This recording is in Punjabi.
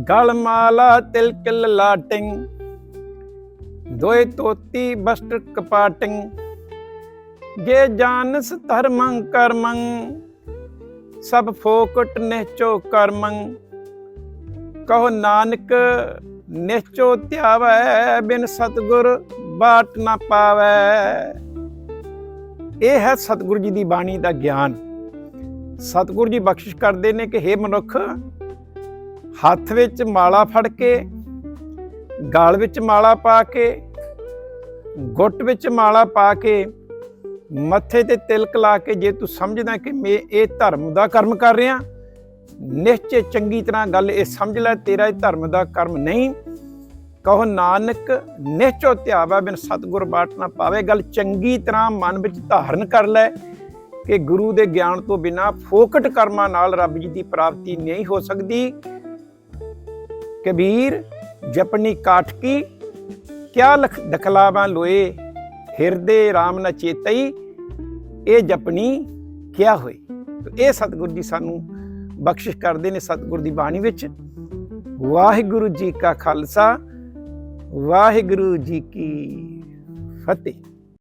ਗਲ ਮਾਲਾ ਤਿਲਕ ਲਾਟਿੰਗ, ਦੋਏ ਤੋਤੀ ਬਸਟ ਕਪਾਟਿੰਗ, ਜੇ ਜਾਨਸ ਧਰਮੰ ਕਰਮੰ, ਸਭ ਫੋਕਟ ਨਿਹਚੋ ਕਰਮੰ। ਕਹੋ ਨਾਨਕ, ਨਿਹਚੋ ਧਿਆਵੈ ਬਿਨ ਸਤਗੁਰ ਬਾਟ ਨਾ ਪਾਵੈ। ਇਹ ਹੈ ਸਤਿਗੁਰੂ ਜੀ ਦੀ ਬਾਣੀ ਦਾ ਗਿਆਨ। ਸਤਿਗੁਰੂ ਜੀ ਬਖਸ਼ਿਸ਼ ਕਰਦੇ ਨੇ ਕਿ हे ਮਨੁੱਖ ਹੱਥ ਵਿੱਚ ਮਾਲਾ ਫੜ ਕੇ, ਗਾਲ ਵਿੱਚ ਮਾਲਾ ਪਾ ਕੇ, ਗੁੱਟ ਵਿੱਚ ਮਾਲਾ ਪਾ ਕੇ, ਮੱਥੇ ਤੇ ਤਿਲਕ ਲਾ ਕੇ ਜੇ ਤੂੰ ਸਮਝਦਾ ਕਿ ਮੈਂ ਇਹ ਧਰਮ ਦਾ ਕਰਮ ਕਰ ਰਿਹਾ, ਨਿਸ਼ਚੈ ਚੰਗੀ ਤਰ੍ਹਾਂ ਗੱਲ ਇਹ ਸਮਝ ਲੈ, ਤੇਰਾ ਇਹ ਧਰਮ ਦਾ ਕਰਮ ਨਹੀਂ। ਕਹੋ ਨਾਨਕ ਨਿਹਚੋ ਧਿਆਵਾ ਬਿਨ ਸਤਿਗੁਰ ਬਾਟ ਨਾ ਪਾਵੇ। ਗੱਲ ਚੰਗੀ ਤਰ੍ਹਾਂ ਮਨ ਵਿੱਚ ਧਾਰਨ ਕਰ ਲੈ ਕਿ ਗੁਰੂ ਦੇ ਗਿਆਨ ਤੋਂ ਬਿਨਾ ਫੋਕਟ ਕਰਮਾਂ ਨਾਲ ਰੱਬ ਜੀ ਦੀ ਪ੍ਰਾਪਤੀ ਨਹੀਂ ਹੋ ਸਕਦੀ। ਕਬੀਰ ਜਪਨੀ ਕਾਠਕੀ ਕਿਆ ਲਖ ਦਖਲਾਵਾਂ ਲੋਏ? ਹਿਰਦੇ RAM ਨ ਚੇਤਈ? ਇਹ ਜਪਨੀ ਕਿਆ ਹੋਈ ਇਹ ਸਤਿਗੁਰੂ ਜੀ ਸਾਨੂੰ ਬਖਸ਼ਿਸ਼ ਕਰਦੇ ਨੇ ਸਤਿਗੁਰ ਦੀ ਬਾਣੀ ਵਿੱਚ। ਵਾਹਿਗੁਰੂ ਜੀ ਕਾ ਖਾਲਸਾ, ਵਾਹਿਗੁਰੂ ਜੀ ਕੀ ਫਤਿਹ।